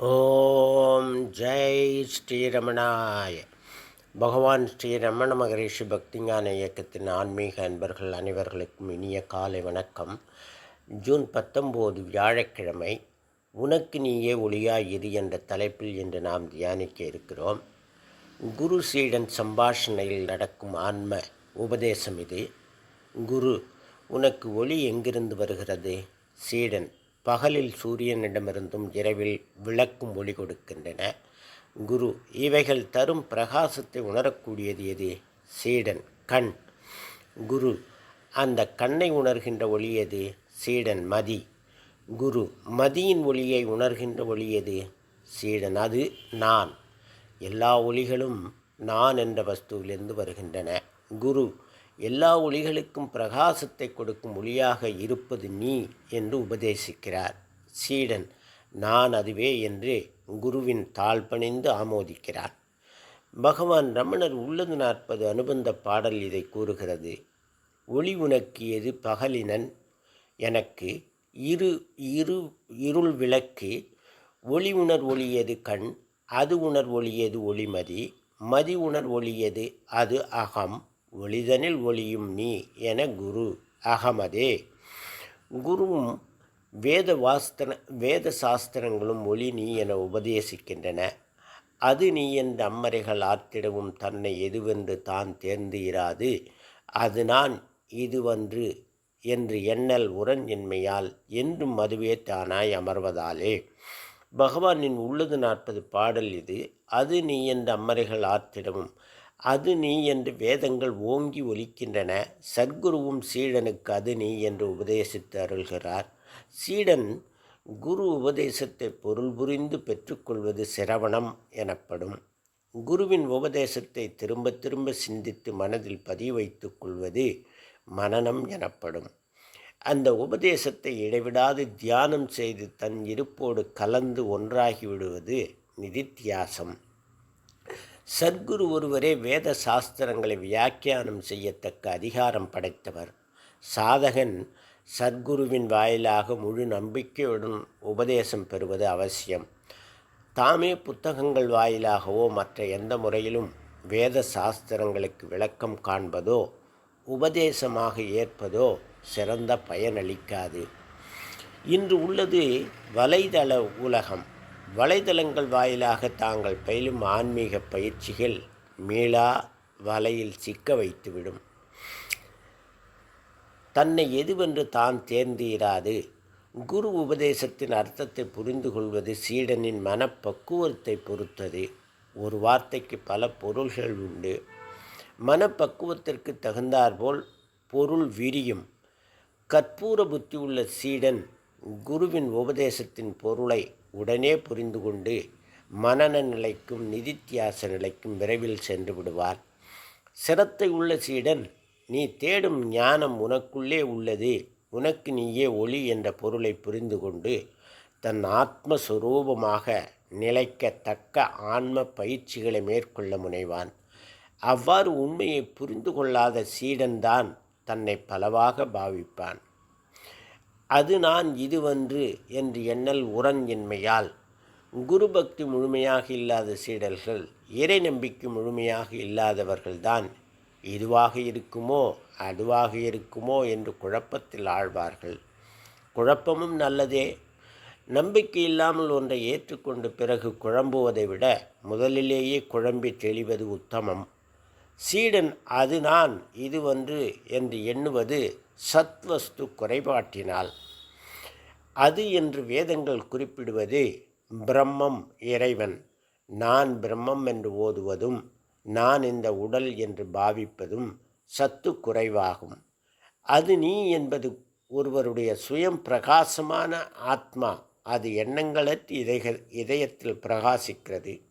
ஓம் ஜெய் ஸ்ரீரமணாய. பகவான் ஸ்ரீ ரமண மகரிஷி பக்திஞான இயக்கத்தின் ஆன்மீக அன்பர்கள் அனைவர்களுக்கும் இனிய காலை வணக்கம். ஜூன் பத்தொம்போது வியாழக்கிழமை உனக்கு நீயே ஒளியாயிரு என்ற தலைப்பில் இன்று நாம் தியானிக்க இருக்கிறோம். குரு சீடன் சம்பாஷணையில் நடக்கும் ஆன்ம உபதேசம் இது. குரு உனக்கு ஒளி எங்கிருந்து வருகிறது? சீடன் பகலில் சூரியனிடமிருந்தும் இரவில் விளக்கும் ஒளி கொடுக்கின்றன. குரு இவைகள் தரும் பிரகாசத்தை உணரக்கூடியது எது? சீடன் கண். குரு அந்த கண்ணை உணர்கின்ற ஒளி எது? சீடன் மதி. குரு மதியின் ஒளியை உணர்கின்ற ஒளி எது? சீடன் அது நான். எல்லா ஒளிகளும் நான் என்ற வஸ்துவிலிருந்து வருகின்றன. குரு எல்லா ஒளிகளுக்கும் பிரகாசத்தை கொடுக்கும் ஒளியாக இருப்பது நீ என்று உபதேசிக்கிறார். சீடன் நான் அதுவே என்று குருவின் தாழ் பணிந்து ஆமோதிக்கிறார். பகவான் ரமணர் உள்ளது நாற்பது அனுபந்த பாடல் இதை கூறுகிறது. ஒளி உனக்கு எது பகலினன்? எனக்கு இரு இரு இருள் விளக்கு ஒளி உணர் ஒளியது கண்? அது உணர் ஒளியது ஒளிமதி? மதி உணர் ஒளியது அது அகம். ஒளிதனில் ஒளியும் நீ என குரு அகமதே. குருவும் வேத வாஸ்திர வேத சாஸ்திரங்களும் ஒளி நீ என உபதேசிக்கின்றன. அது நீ என்ற அம்மறைகள் ஆற்றிடவும் தன்னை எதுவென்று தான் தேர்ந்து இராது அது நான் இதுவன்று என்று எண்ணல் உரன் என்மையால் என்றும் அதுவே தானாய் அமர்வதாலே. பகவானின் உள்ளது நாற்பது பாடல் இது. அது நீ என்ற அம்மறைகள் ஆற்றிடவும் அது நீ என்று வேதங்கள் ஓங்கி ஒலிக்கின்றன. சத்குருவும் சீடனுக்கு அது நீ என்று உபதேசித்து அருள்கிறார். சீடன் குரு உபதேசத்தை பொருள் புரிந்து பெற்றுக்கொள்வது சிரவணம் எனப்படும். குருவின் உபதேசத்தை திரும்ப திரும்ப சிந்தித்து மனதில் பதிவு வைத்துக் கொள்வது மனநம் எனப்படும். அந்த உபதேசத்தை இடைவிடாது தியானம் செய்து தன் இருப்போடு கலந்து ஒன்றாகி விடுவது நிதித்தியாசம். சத்குரு ஒருவரே வேத சாஸ்திரங்களை வியாக்கியானம் செய்யத்தக்க அதிகாரம் படைத்தவர். சாதகன் சத்குருவின் வாயிலாக முழு நம்பிக்கையுடன் உபதேசம் பெறுவது அவசியம். தாமே புத்தகங்கள் வாயிலாகவோ மற்ற எந்த முறையிலும் வேத சாஸ்திரங்களுக்கு விளக்கம் காண்பதோ உபதேசமாக ஏற்பதோ சிறந்த பயனளிக்காது. இன்று உள்ளது வலைதள உலகம். வலைதளங்கள் வாயிலாக தாங்கள் பயிலும் ஆன்மீக பயிற்சிகள் மீளா வலையில் சிக்க வைத்துவிடும். தன்னை எதுவென்று தான் தேர்ந்தீராது. குரு உபதேசத்தின் அர்த்தத்தை புரிந்து கொள்வது சீடனின் மனப்பக்குவத்தை பொறுத்தது. ஒரு வார்த்தைக்கு பல பொருள்கள் உண்டு. மனப்பக்குவத்திற்கு தகுந்தாற்போல் பொருள் விரியும். கற்பூர புத்தி உள்ள சீடன் குருவின் உபதேசத்தின் பொருளை உடனே புரிந்து கொண்டு மனன நிலைக்கும் நிதித்தியாச நிலைக்கும் விரைவில் சென்று விடுவார். சிரத்தை உள்ள சீடன் நீ தேடும் ஞானம் உனக்குள்ளே உள்ளது. உனக்கு நீயே ஒளி என்ற பொருளை புரிந்து கொண்டு தன் ஆத்மஸ்வரூபமாக நிலைக்கத்தக்க ஆன்ம பயிற்சிகளை மேற்கொள்ள முனைவான். அவ்வாறு உண்மையை புரிந்து கொள்ளாத சீடன்தான் தன்னை பலவாக பாவிப்பான். அது நான் இதுவன்று என்று எண்ணல் உரன் என்மையால் குரு பக்தி முழுமையாக இல்லாத சீடர்கள் இறை நம்பிக்கை முழுமையாக இல்லாதவர்கள்தான் இதுவாக இருக்குமோ அதுவாக இருக்குமோ என்று குழப்பத்தில் ஆழ்வார்கள். குழப்பமும் நல்லதே. நம்பிக்கை இல்லாமல் ஒன்றை ஏற்றுக்கொண்டு பிறகு குழம்புவதை விட முதலிலேயே குழம்பி தெளிவது உத்தமம். சீடன் அது நான் இது ஒன்று என்று எண்ணுவது சத்வஸ்து குறைபாட்டினால். அது என்று வேதங்கள் குறிப்பிடுவது பிரம்மம் இறைவன். நான் பிரம்மம் என்று ஓதுவதும் நான் இந்த உடல் என்று பாவிப்பதும் சத்து குறைவாகும். அது நீ என்பது ஒருவருடைய சுயம் பிரகாசமான ஆத்மா. அது எண்ணங்களற்று இதய இதயத்தில் பிரகாசிக்கிறது.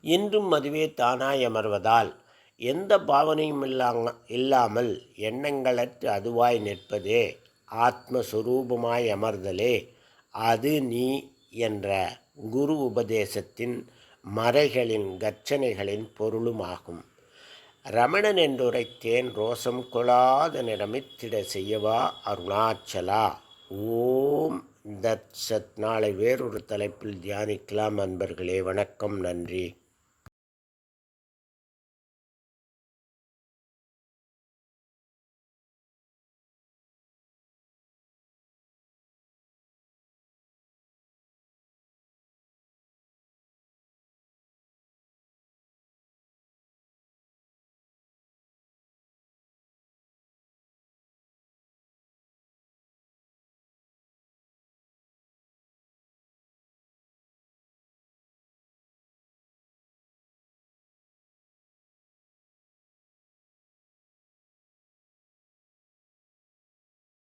இன்றும் அதுவே தானாய் அமர்வதால் எந்த பாவனையும் இல்லாம இல்லாமல் எண்ணங்களற்று அதுவாய் நிற்பதே ஆத்மஸ்வரூபமாய் அமர்தலே. அது நீ என்ற குரு உபதேசத்தின் மறைகளின் கர்ச்சனைகளின் பொருளுமாகும். ரமணன் என்றுரைத்தேன் ரோசம் கொளாத நிறமித்திட செய்யவா அருணாச்சலா? ஓம் தத் சத். நாளை வேறொரு தலைப்பில் தியானிக்கலாம் அன்பர்களே. வணக்கம் நன்றி.